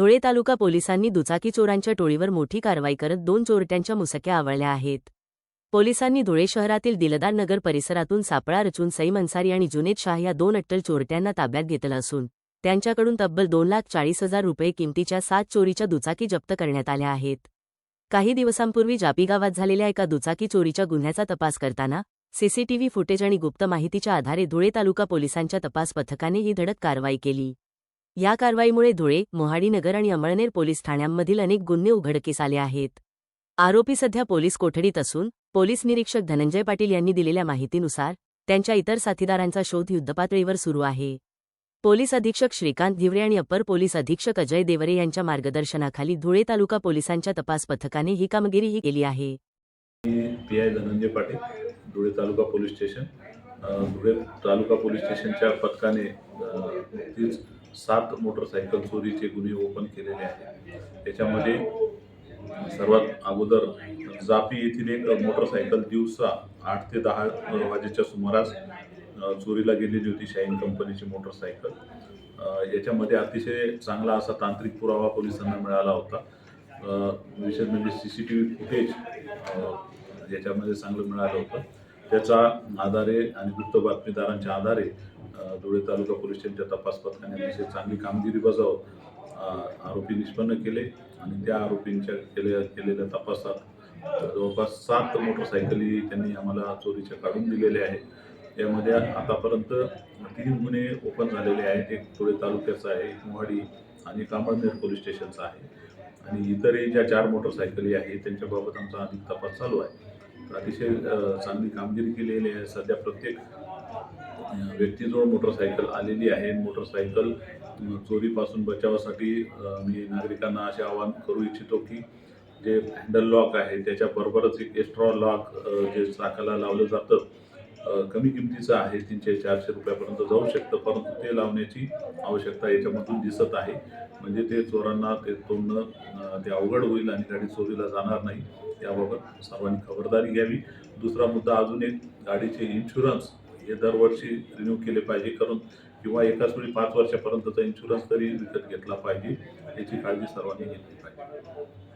धुळे तालुका पोलिसांनी दुचाकी चोरांच्या टोळीवर मोठी कारवाई करत दोन चोरट्यांच्या मुसक्या आवळल्या आहेत. पोलिसांनी धुळे शहरातील दिलदार नगर परिसरातून सापळा रचून सईम अन्सारी आणि जुनेद शाह या दोन अट्टल चोरट्यांना ताब्यात घेतलं असून त्यांच्याकडून तब्बल दोन लाख चाळीस हजार रुपये किमतीच्या सात चोरीच्या दुचाकी जप्त करण्यात आल्या आहेत. काही दिवसांपूर्वी जापी गावात झालेल्या एका दुचाकी चोरीच्या गुन्ह्याचा तपास करताना सीसीटीव्ही फुटेज आणि गुप्त माहितीच्या आधारे धुळे तालुका पोलिसांच्या तपास पथकाने ही धडक कारवाई केली. या कारवाईमुळे धुळे मोहाडीनगर आणि अमळनेर पोलीस ठाण्यांमधील अनेक गुन्हे उघडकीस आले आहेत. आरोपी सध्या पोलीस कोठडीत असून पोलीस निरीक्षक धनंजय पाटील यांनी दिलेल्या माहितीनुसार त्यांच्या इतर साथीदारांचा शोध युद्धपातळीवर सुरू आहे. पोलीस अधीक्षक श्रीकांत धिवरे आणि अप्पर पोलीस अधीक्षक अजय देवरे यांच्या मार्गदर्शनाखाली धुळे तालुका पोलिसांच्या तपास पथकाने ही कामगिरीही केली आहे. P I Dhananjay Patil Dhule taluka police station. Dhule taluka police स्टेशनच्या पथकाने सात मोटरसायकल चोरीचे गुन्हे ओपन केलेले आहेत. त्याच्यामध्ये सर्वात अगोदर जापी येथील एक मोटरसायकल दिवसा आठ ते दहा वाजेच्या सुमारास चोरीला गेलेली होती शाईन कंपनीची मोटरसायकल याच्यामध्ये अतिशय चांगला असा तांत्रिक पुरावा पोलिसांना मिळाला होता. विशेष म्हणजे C C T V footage याच्यामध्ये चांगलं मिळालं होतं. त्याच्या आधारे आणि गुप्त बातमीदारांच्या आधारे धुळे तालुका पोलीस स्टेशनच्या तपास पथकाने अतिशय चांगली कामगिरी बजावत आरोपी निष्पन्न केले आणि त्या आरोपींच्या केले केलेल्या तपासात जवळपास सात मोटरसायकली त्यांनी आम्हाला चोरीच्या काढून दिलेल्या आहेत. यामध्ये आतापर्यंत तीन गुन्हे ओपन झालेले आहेत. एक धुळे तालुक्याचा आहे एक मोहाडी आणि कामळनेर पोलीस स्टेशनचा आहे. आणि इतरही ज्या चार मोटरसायकली आहेत त्यांच्याबाबत आमचा अधिक तपास चालू आहे. अतिशय चांगली कामगिरी केलेली आहे. सध्या प्रत्येक व्यक्तीजवळ मोटरसायकल आलेली आहे. मोटरसायकल चोरीपासून बचावासाठी मी नागरिकांना असे आवाहन करू इच्छितो की जे हँडल लॉक आहे त्याच्याबरोबरच एक एक्स्ट्रा लॉक जे चाकाला लावलं जातं कमी किमतीचं आहे तीनशे चारशे रुपयापर्यंत जाऊ शकतं. परंतु ते लावण्याची आवश्यकता याच्यामधून दिसत आहे. म्हणजे ते चोरांना ते तोडणं ते अवघड होईल आणि गाडी चोरीला जाणार नाही याबाबत सर्वांनी खबरदारी घ्यावी. दुसरा मुद्दा अजून एक गाडीचे इन्शुरन्स हे दरवर्षी रिन्यू केले पाहिजे. कारण किंवा एकाच वेळी पाच वर्षापर्यंतचा इन्शुरन्स तरी विकत घेतला पाहिजे याची काळजी सर्वांनी घेतली पाहिजे.